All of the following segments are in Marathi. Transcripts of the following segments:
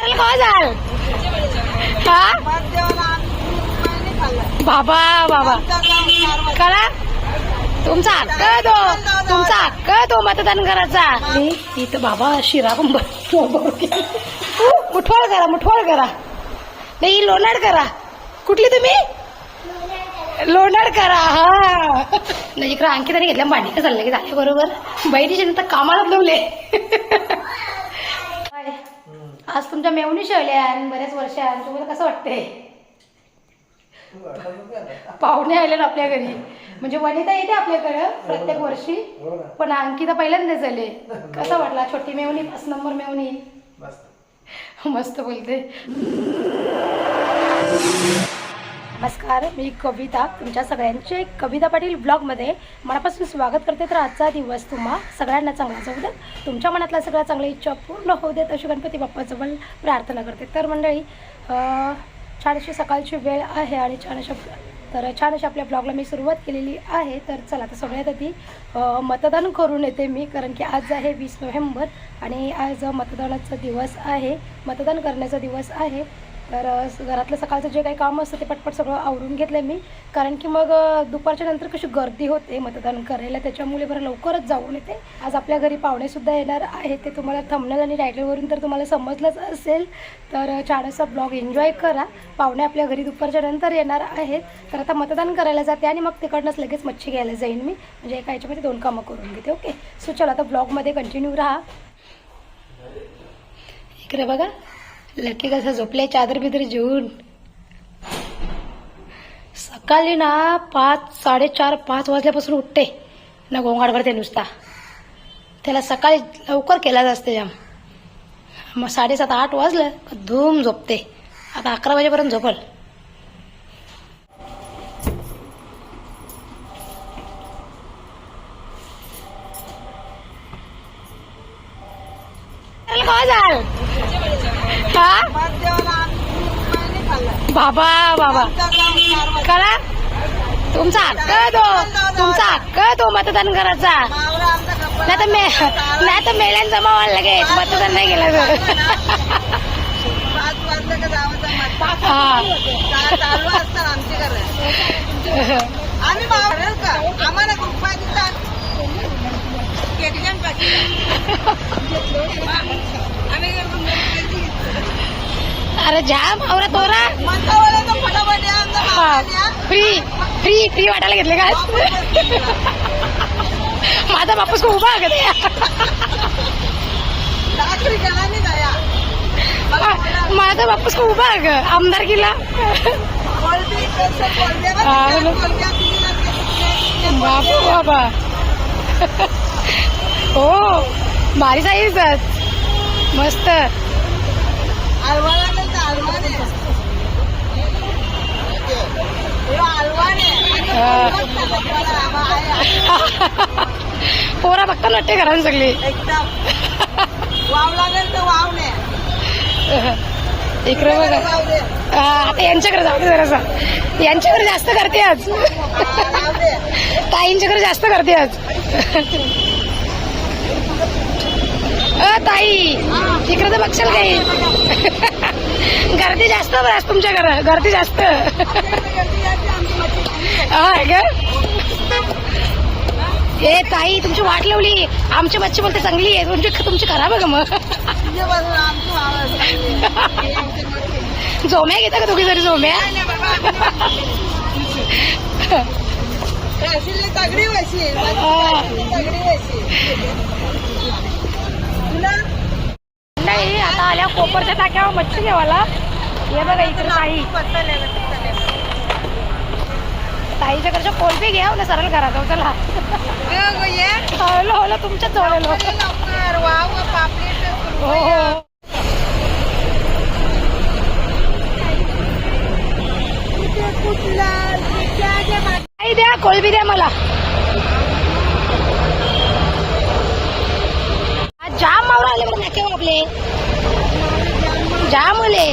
झाल हा बाबा बाबा. करा. तुमचा हक्क तो. तुमचा हक्क तो मतदान करायचा. इथं बाबा शिरा मुठवाळ करा मुठवाळ करा. नाही लोणाड करा. कुठली तुम्ही? लोणाड करा हा. नाही इकडे आणखी तरी घेतल्या भांडी का चाललं की झाले बरोबर? बहिणीचे नंतर कामाला लावले. आज तुमच्या मेवणी शेवल्या आणि बऱ्याच वर्षात तुम्हाला कसं वाटतंय? पाहुणे आले ना आपल्या घरी. म्हणजे वनिता येते आपल्याकडं प्रत्येक वर्षी पण अंकिता पहिल्यांदाच आले कसा वाटला? छोटी मेवणी पाच नंबर मेवणी? मस्त बोलते. नमस्कार मी कविता. तुमच्या सगळ्यांचे कविता पाटील ब्लॉगमध्ये मनापासून स्वागत करते. तर आजचा दिवस तुम्हा सगळ्यांना चांगला जाऊ देत. तुमच्या मनातल्या सगळ्या चांगल्या इच्छा पूर्ण होऊ देत अशी गणपती बाप्पाजवळ प्रार्थना करते. तर मंडळी छान अशी सकाळची वेळ आहे आणि छान अशा तर छान अशा आपल्या ब्लॉगला मी सुरुवात केलेली आहे. तर चला तर सगळ्यात आधी मतदान करून येते मी कारण की आज आहे वीस नोव्हेंबर आणि आज मतदानाचा दिवस आहे. मतदान करण्याचा दिवस आहे. तर घरातलं सकाळचं जे काही काम असतं ते पटपट सगळं आवरून घेतलं मी. कारण की मग दुपारच्या नंतर कशी गर्दी होते मतदान करायला त्याच्यामुळे बरं लवकरच जाऊन येते. आज आपल्या घरी पाहुणेसुद्धा येणार आहेत ते तुम्हाला थंबनेल आणि टायटलवरून तर तुम्हाला समजलंच असेल. तर छानसा छान असा ब्लॉग एन्जॉय करा. पाहुणे आपल्या घरी दुपारच्या नंतर येणार आहेत. तर आता मतदान करायला जाते आणि मग तिकडनंच लगेच मच्छी घ्यायला जाईन मी. म्हणजे एका याच्यामध्ये दोन कामं करून घेते ओके? सो चला आता ब्लॉगमध्ये कंटिन्यू राहा. इकडे बघा. लकी कसं झोपले? चादर बिदर जेवून सकाळी ना पाच साडेचार पाच वाजल्यापासून उठते. ना गोंगाट करते नुसता. त्याला सकाळी लवकर केलाच असते जाम. मग साडेसात आठ वाजलं धूम झोपते. आता अकरा वाजेपर्यंत झोपल काय झाल हा बाबा बाबा. करा तुमचा हक्क तो. तुमचा हक्क तो मतदान करायचा. नाही तर मे नाही तर जमा व्हायला लगेच मतदान नाही केलं तर. आम्ही आम्हाला अरे जाम आवरा तोरा फ्री फ्री फ्री वाटायला घेतले का? माझा बापूस खूप उभा आहे माझा बापूस खूप उभा आहे आमदार किला बापू बाबा हो भारी साईज मस्त अलवाला नाही तर अलवाने हे अलवाने पोरा बघता नट्टे घरान सगळी. इकडे बघा. आता यांच्याकडे जाऊ दे जरासा. यांच्याकडे जास्त करते आज. ताईंच्याकडे जास्त करते आज. अ ताई इकडे तर बघशाल काही गर्दी जास्त बरं तुमच्या घरात गर्दी जास्त. हा ग. ए ताई तुमची वाट लावली. आमची मच्छी बोलते चांगली आहे. तुमची तुमची खराब आहे का मग. झोम्या घेता का दोघी जरी झोम्या तगडी व्हायची हा. तगडी व्हायची तुला नाही आता आल्या कोपरच्या टाक्यावर मच्छी घ्यावाला हे बघा इकडे ताई. ताईच्याकडच्या कोलबी घ्या ना सरळ घरात तो चला. ये हवलं हवलं तुमच्याच जवळ हो हो. द्या कोळबी द्या मला. आपले. जाम आले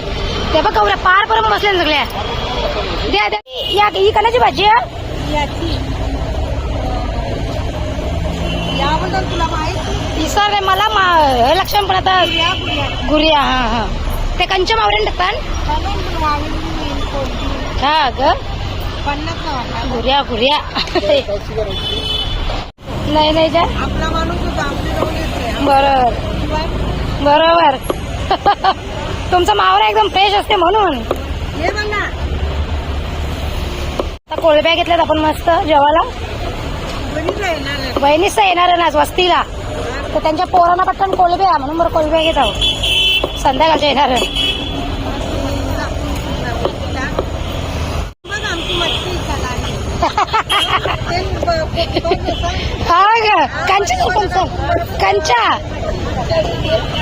ते बघ कवऱ्या पार पर्यंत बसल्या ना सगळ्या. द्या द्या. या ही कणाची भाजी इसर मला मा- लक्षण पण आता गुरिया हा हा. ते कंच्या मावऱ्यान टाकतान हा ग. घुऱ्या घुऱ्या नाही नाही जा. आपला बरोबर. तुमचा मावरा एकदम फ्रेश असते म्हणून. आता कोळब्या घेतल्यात आपण मस्त जेवायला. बहिणीच येणार ना वस्तीला. तर त्यांच्या पोरांना पटकन कोळब्या म्हणून बरं कोळब्या घेत आहोत. संध्याकाळच्या येणार आहे. बघ आमची मच्छी चला हा ग सरपंच कंच्या.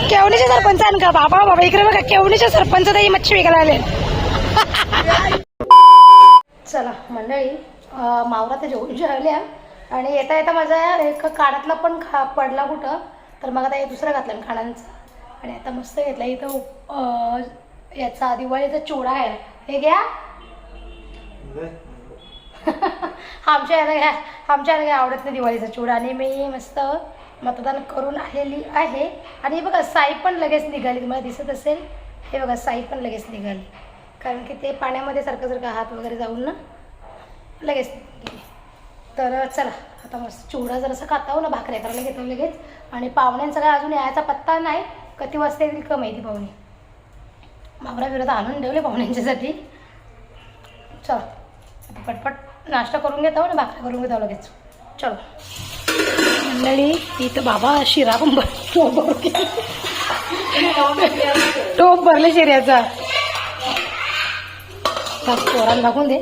केवणीचे सरपंच आण का बाबा बाबा इकडे बघा केवणीचे सरपंच तर ही मच्छी विकायला आले. चला मंडळी मावरा तर जेवून जेवल्या आणि येता येता माझा एक कानातला पण खा पडला कुठं तर मग आता हे दुसरं घातलं खाणांचं. आणि आता मस्त घेतला इथं याचा दिवाळीचा चिवडा आहे. हे घ्या. आमच्या याला घ्या आमच्या याला काय आवडत नाही दिवाळीचा चिवडा आणि मी मस्त मतदान करून आलेली आहे. आणि हे बघा साई पण लगेच निघाली. तुम्हाला दिसत असेल. हे बघा साई पण लगेच निघाली. कारण की ते पाण्यामध्ये सारखं सारखं हात वगैरे जाऊन ना लगेच तर चला आता मस्त चिवडा जरासा खाता हो ना भाकऱ्या करायला घेतो लगेच. आणि पाहुण्यांचा काय अजून यायचा पत्ता नाही. किती वाजता येतील का माहिती पाहुणे? मावरा विरोध आणून ठेवले पाहुण्यांच्यासाठी. चल आता पटपट नाश्ता करून घेतो ना भाकऱ्या करून घेतो लगेच. चलो. मंडळी इथं बाबा शिरा पण भर टोप भरून टोप भरले शिऱ्याचा पोराला दाखवून दे.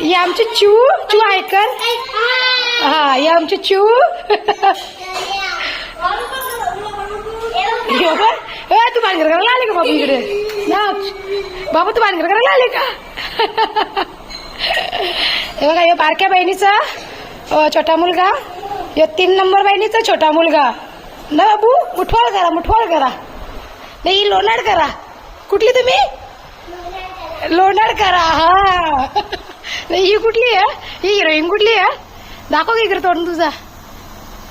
ही आमची चू चू ऐकर हा ही आमची चू यो ए, तू भानगड करायला आले का बाबा इकडे? ना तू भानगड करायला आले का? हे बघा यो बारक्या बहिणीचा छोटा मुलगा. या तीन नंबर बहिणीचा छोटा मुलगा. ना बाबू मुठवाळ करा मुठवाळ करा. नाही ही लोणाड करा. कुठली तुम्ही? लोणाड करा हा. नाही ही कुठली आहे? ही हिरोईन कुठली आहे? दाखव की इकडे तोंड तुझा.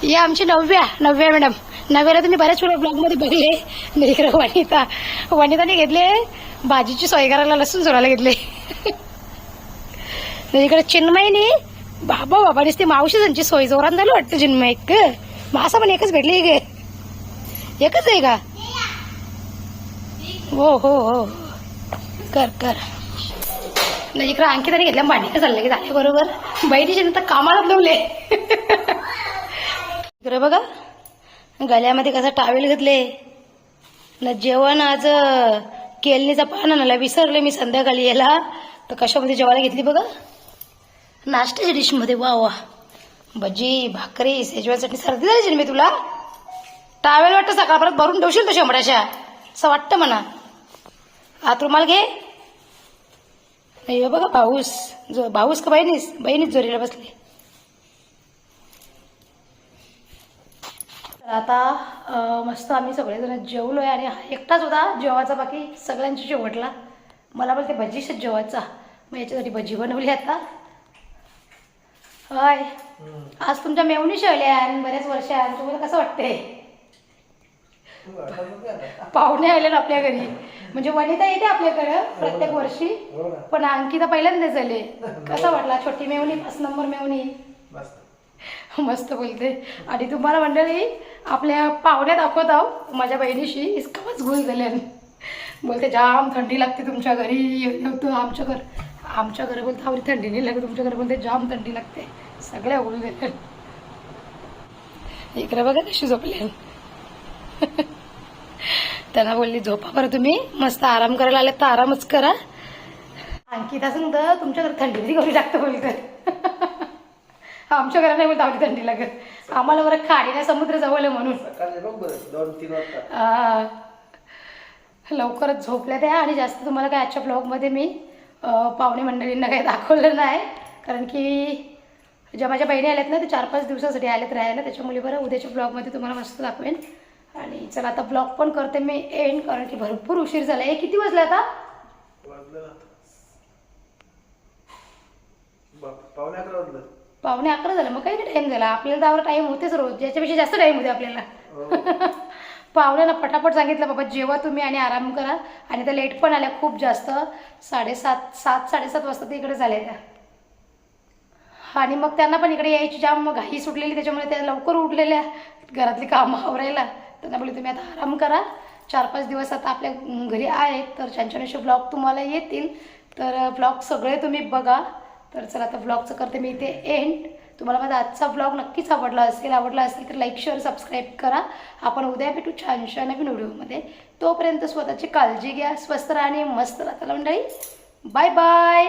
ही आमची नव्या नव्या मॅडम. नव्याला तुम्ही बऱ्याच वेळा ब्लॉगमध्ये बघले नाही इकडे वनिता वनिताने घेतले. भाजीची सोय करायला लसूण सोडायला घेतले. म्हणजे इकडे चिन्मयनी बाबा बाबा नुसती मावशी त्यांची सोय. जोरात झाली वाटतं चिन्मय ग मासा पण एकच भेटली गे एकच आहे का? हो हो हो. कर कर. नाही इकडं आणखी अंकिताने घेतल्या भांडी चालले की झाले बरोबर. बहिणीचे नंतर कामाला लावले. इकडे बघा. गळ्यामध्ये कसं टावेल घेतले. न जेवण आज केलनीचा पान आणायला विसरले मी संध्याकाळी याला तर कशामध्ये जेवायला घेतली बघा. नाश्त्याच्या डिशमध्ये वा वा. भजी भाकरी सेजवान चटणी सर्दी झाली मी तुला? टावेल वाटतं सकाळ परत भरून ठेवशील तू शंभराशा असं वाटतं म्हणा. आत रुमाल घे. नाही बघा भाऊस. जो भाऊस का बहिणीस? बहिणीच जोरीला बसली. तर आता मस्त आम्ही सगळेजण जेवलोय आणि हा एकटाच होता जेवायचा बाकी सगळ्यांची जेवटला मला पण ते भजीच जेवायचा. मग याच्यासाठी भजी बनवली आता. होय. आज तुमच्या मेवणी शेवल्या बऱ्याच वर्षात तुम्हाला कसं वाटते पाहुणे आले ना आपल्या घरी. म्हणजे वनिता येते आपल्याकडं प्रत्येक वर्षी पण अंकिता पहिल्यांदाच आले कसा वाटला? छोटी मेवणी पाच नंबर मेवणी? मस्त. बोलते. आणि तुम्हाला मंडळी आपल्या पाहुण्या दाखवत आहो. माझ्या बहिणीशी इस्कामच गुल झाले बोलते जाम थंडी लागते तुमच्या घरी. येतो आमच्या घर. आमच्या घरी बोलते आवडी थंडी नाही लागते तुमच्या घरी बोलते जाम थंडी लागते. सगळ्या उघडून गेले इकडे बघा कशी झोपले त्यांना बोलली झोपा बरं तुम्ही मस्त आराम करायला आले तर आरामच करा. अंकिता सांगतं तुमच्या घरी थंडी किती कमी लागतं बोलतं आमच्या घरात नाही बोलतं आवडी थंडी लागत. आम्हाला बरं खाडीला समुद्र जवळ आहे म्हणून. लवकरच झोपल्या त्या आणि जास्त तुम्हाला काय आजच्या ब्लॉगमध्ये मी पाहुणे मंडळींना काही दाखवलं नाही. कारण की ज्या माझ्या बहिणी आल्यात ना ते चार पाच दिवसासाठी आल्यात राहायला. त्याच्यामुळे बरं उद्याच्या ब्लॉगमध्ये तुम्हाला मस्त दाखवेन. आणि चला आता ब्लॉग पण करते मी एंड कारण की भरपूर उशीर झाला. आहे किती वाजले आता? पावणे अकरा झालं. मग काही टाईम झाला. आपल्याला दावर टाईम होतेच रोज. ज्याच्यापेक्षा जास्त टाईम होते आपल्याला. हो. पाहुण्यानं पटापट सांगितलं बाबा जेव्हा तुम्ही आणि आराम करा. आणि त्या लेट पण आल्या खूप जास्त. साडेसात सात साडेसात वाजता ते इकडे झाल्या त्या आणि मग त्यांना पण इकडे यायची जाम मग घाई सुटलेली त्याच्यामुळे त्या लवकर उठलेल्या. घरातली कामं आवरायला. त्यांना बोलले तुम्ही आता आराम करा. चार पाच दिवस आता आपल्या घरी आहेत तर छान छान असे ब्लॉग तुम्हाला येतील. तर ब्लॉग सगळे तुम्ही बघा. तर चला आता ब्लॉगचं करते मी इथे एंड तुम्हाला माझा आजचा ब्लॉग नक्कीच आवडला असेल आवडला असेल तर लाईक शेअर सबस्क्राईब करा. आपण उद्या भेटू छानशा नवीन व्हिडिओमध्ये. तोपर्यंत स्वतःची काळजी घ्या स्वस्त राहा आणि मस्त राहा चला मंडळी. Bye bye